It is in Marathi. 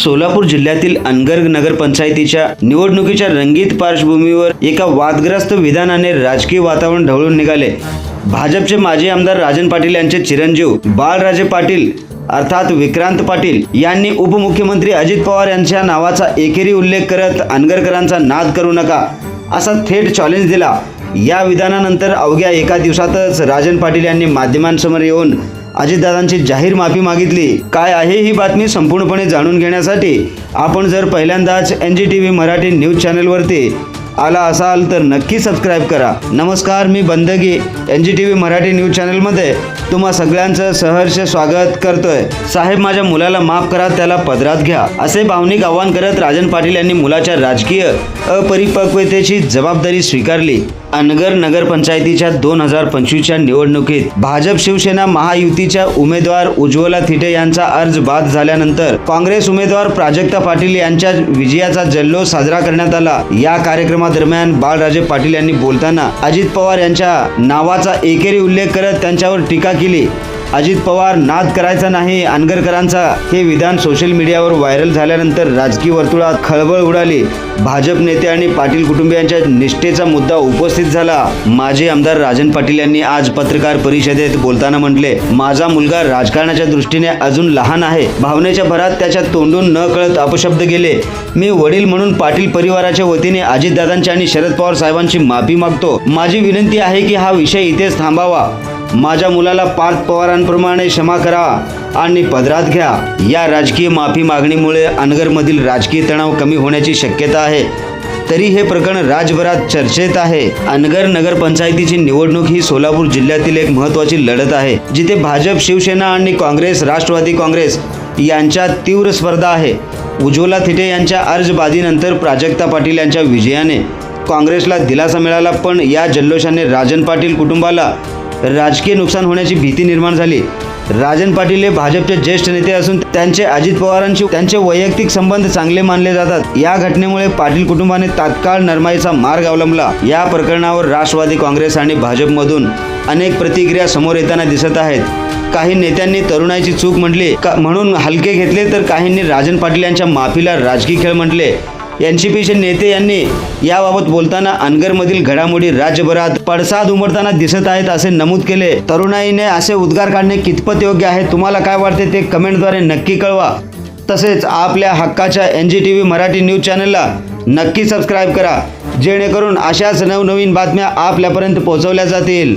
सोलापूर जिल्ह्यातील अनगर नगरपंचायतीच्या निवडणुकीच्या रंगीत पार्श्वभूमीवर एका वादग्रस्त विधानाने राजकीय वातावरण ढवळून निघाले. भाजपचे माजी आमदार राजन पाटील यांचे चिरंजीव बाळराजे पाटील अर्थात विक्रांत पाटील यांनी उपमुख्यमंत्री अजित पवार यांच्या नावाचा एकेरी उल्लेख करत अनगरकरांचा नाद करू नका असा थेट चॅलेंज दिला. या विधानानंतर अवघ्या एका दिवसातच राजन पाटील यांनी माध्यमांसमोर येऊन अजितदादांची जाहीर माफी मागितली. काय आहे ही बातमी संपूर्णपणे जाणून घेण्यासाठी आपण जर पहिल्यांदाच N G T V Marathi news चॅनलवरती आला असाल तर नक्की सबस्क्राईब करा. नमस्कार मी बंदगी N G T V Marathi news चॅनलमध्ये तुम्हा सगळ्यांचं सहर्ष स्वागत करतोय. साहेब माझ्या मुलाला माफ करा त्याला पदरात घ्या. असे भावनिक आवाहन करत राजन पाटील यांनी मुलाच्या राजकीय अपरिपक्वतेची जबाबदारी स्वीकारली. अनगर नगरपंचायतीच्या दोन हजार पंचवीसच्या निवडणुकीत भाजप शिवसेना महायुतीच्या उमेदवार उज्ज्वला थिटे यांचा अर्ज बाद झाल्यानंतर काँग्रेस उमेदवार प्राजक्ता पाटील यांच्या विजयाचा जल्लोष साजरा करण्यात आला. या कार्यक्रमादरम्यान बाळराजे पाटील यांनी बोलताना अजित पवार यांच्या नावाचा एकेरी उल्लेख करत त्यांच्यावर टीका केली. अजित पवार नाद करायचा नाही अनगरकरांचा हे विधान सोशल मीडियावर व्हायरल झाल्यानंतर राजकीय वर्तुळात खळबळ उडाली. भाजप नेते आणि पाटील कुटुंबियांच्या निष्ठेचा मुद्दा उपस्थित झाला. माजी आमदार राजन पाटील यांनी आज पत्रकार परिषदेत बोलताना म्हटले माझा मुलगा राजकारणाच्या दृष्टीने अजून लहान आहे. भावनेच्या भरात त्याच्या तोंडून न कळत अपशब्द गेले. मी वडील म्हणून पाटील परिवाराच्या वतीने अजितदादांची आणि शरद पवार साहेबांची माफी मागतो. माझी विनंती आहे की हा विषय इथेच थांबावा. माझ्या मुलाला पार्थ पवारांप्रमाणे क्षमा करा आणि पदरात घ्या. या राजकीय माफी मागणीमुळे अनगरमधील राजकीय तणाव कमी होण्याची शक्यता आहे. तरी हे प्रकरण राज्यभरात चर्चेत आहे. अनगर नगरपंचायतीची निवडणूक ही सोलापूर जिल्ह्यातील एक महत्त्वाची लढत आहे जिथे भाजप शिवसेना आणि काँग्रेस राष्ट्रवादी काँग्रेस यांच्यात तीव्र स्पर्धा आहे. उज्ज्वला थिटे यांच्या अर्जबाजीनंतर प्राजक्ता पाटील यांच्या विजयाने काँग्रेसला दिलासा मिळाला पण या जल्लोषाने राजन पाटील कुटुंबाला राजकीय नुकसान होण्याची भीती निर्माण झाली. राजन पाटील हे भाजपचे ज्येष्ठ नेते असून त्यांचे अजित पवारांशी त्यांचे वैयक्तिक संबंध चांगले मानले जातात. या घटनेमुळे पाटील कुटुंबाने तात्काळ नरमाईचा मार्ग अवलंबला. या प्रकरणावर राष्ट्रवादी काँग्रेस आणि भाजपमधून अनेक प्रतिक्रिया समोर येताना दिसत आहेत. काही नेत्यांनी तरुणाईची चूक म्हटली. का म्हणून हलके घेतले तर काहींनी राजन पाटील यांच्या माफीला राजकीय खेळ म्हटले. एनसीपीचे नेते यांनी याबाबत बोलताना अनगरमधील घडामोडी राज्यभरात पडसाद उमटताना दिसत आहेत असे नमूद केले. तरुणाईने असे उद्गार काढणे कितपत योग्य आहे? तुम्हाला काय वाटते ते कमेंटद्वारे नक्की कळवा. तसेच आपल्या हक्काच्या N G T V Marathi news चॅनलला नक्की सबस्क्राईब करा. जेणेकरून अशाच नवनवीन बातम्या आपल्यापर्यंत पोहोचवल्या जातील.